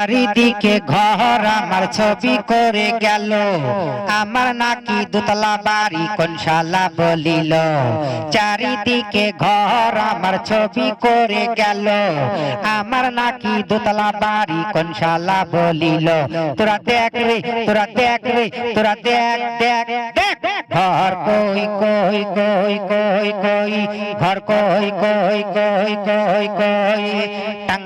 চারিদিকে ঘর, আমার ছবি করে গেল। আমার নাকি দুতলা বাড়ি, কোন শালা বলিল। চারিদিকে ঘর, আমার ছবি করে গেল। আমার নাকি দুতলা বাড়ি, কোন শালা বলিল। তোরা দেখ রে, তোরা দেখ রে, তোরা দেখ দেখ দেখ। ঘর কই কই কই কই কই, ঘর কই কই কই কই কই, টাং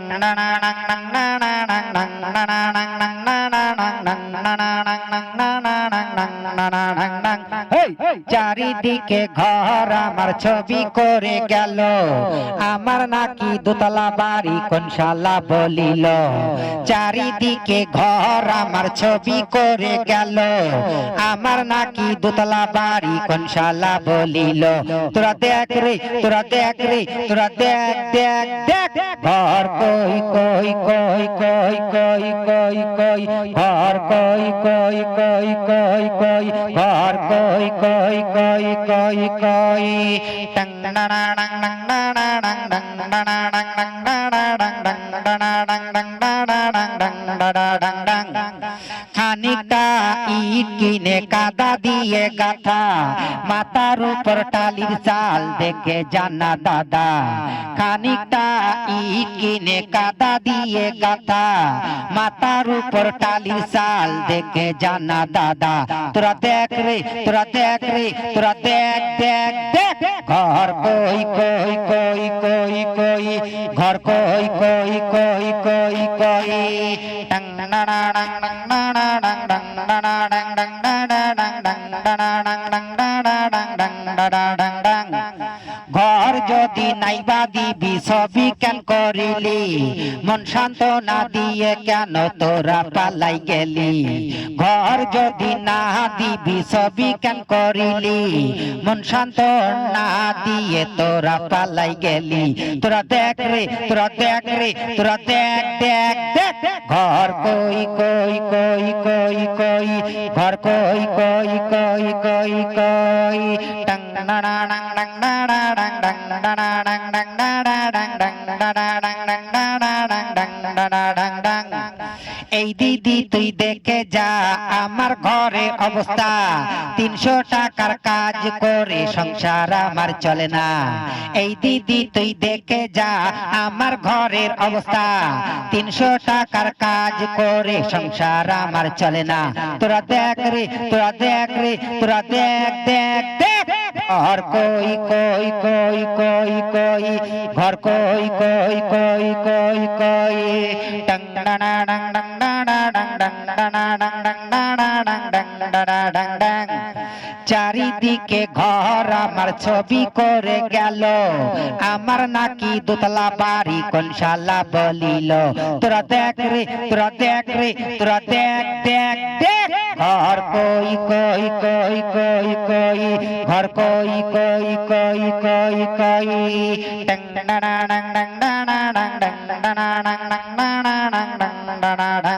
চারিদিকে ঘর আমার ছবি করে গেল আমার নাকি দোতলা বাড়ি কোন শালা বলিল চারিদিকে ঘর আমার ছবি করে গেল আমার নাকি দোতলা বাড়ি কোন শালা বলিল তোরা দেখ রে তোরা দেখ রে তোরা দেখ দেখ দেখ ঘর কই কই কই কই কই কই কই ঘর কই কই কই কই কই ঘর কই কই কই কই কই টং না না ডং ডং না না ডং ডং না না ডং ডং না না ডং ডং না না ডং ডং না না ডং ডং ডা ডা ডং ডং খানিকটা ইট কিনে কাদা দিয়ে গাথা মাথার উপর টালির চাল দেখে জানা দাদা খানিকটা ইট কিনে কাদা দিয়ে গাথা মাথার উপর টালির চাল দেখে জানা দাদা তোরা দেখ রে তোরা ঘর কই কই কই কই কই ঘর কই কই কই কই কই ডং ডং ডং ডং ডং ডং ডং ডং ডং ডং ডং ডং ডং ডং ডং ডং ডং ডং ঘর যদি নাইবা দিবি সবই কেন করিলি মন শান্ত না দিয়ে কেন তোরা পালাই গেলি ঘর যদি না দিবি সবই কেন করিলি মন শান্ত না দিয়ে তোরা পালাই গেলি তোরা দেখ রে তোরা দেখ রে তোরা দেখ দেখ দেখ ঘর কই কই কই কই কই ঘর কই কই কই কই কই টং না না না না না এই দিদি তুই দেখে যা, আমার ঘরে অবস্থা। তিনশো টাকার কাজ করে সংসার আমার চলে না। এই দিদি তুই দেখে যা, আমার ঘরের অবস্থা। তিনশো টাকার কাজ করে সংসার আমার চলে না। তোরা দেখ রে, তোরা দেখ রে, তোরা দেখ দেখ দেখ। ঘর কই কই কই কই কই, ঘর কই কই কই কই কই, ডং ডং ডং ডং ডং ডং ডং ডং, চারিদিকে ঘর আমার ছবি করে গেল। আমার নাকি দোতলা বাড়ি কোন শালা বলিল। তোরা দেখ রে, তোরা দেখ রে, তোরা দেখ দেখ দেখ। ঘর কই কই কই কই কই ঘর কই কই কই কই কই টং না না ডং ডং না না ডং ডং না না ডং ডং না না ডং ডং না না ডং ডং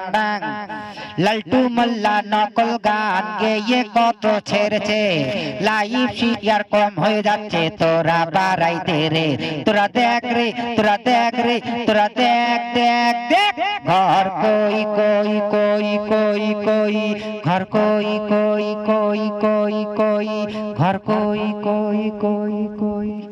লালটু মোল্লা নকল গান গেয়ে কত ছেড়েছে। লাইফ শিয়ার কম হয়ে যাচ্ছে, তোরা বাড়াইতে রে। তোরা দেখ রে, তোরা দেখ রে, তোরা দেখ দেখ দেখ। ঘর কই কই কই কই কই। ঘর কই কই কই কই কই। ঘর কই কই কই কই।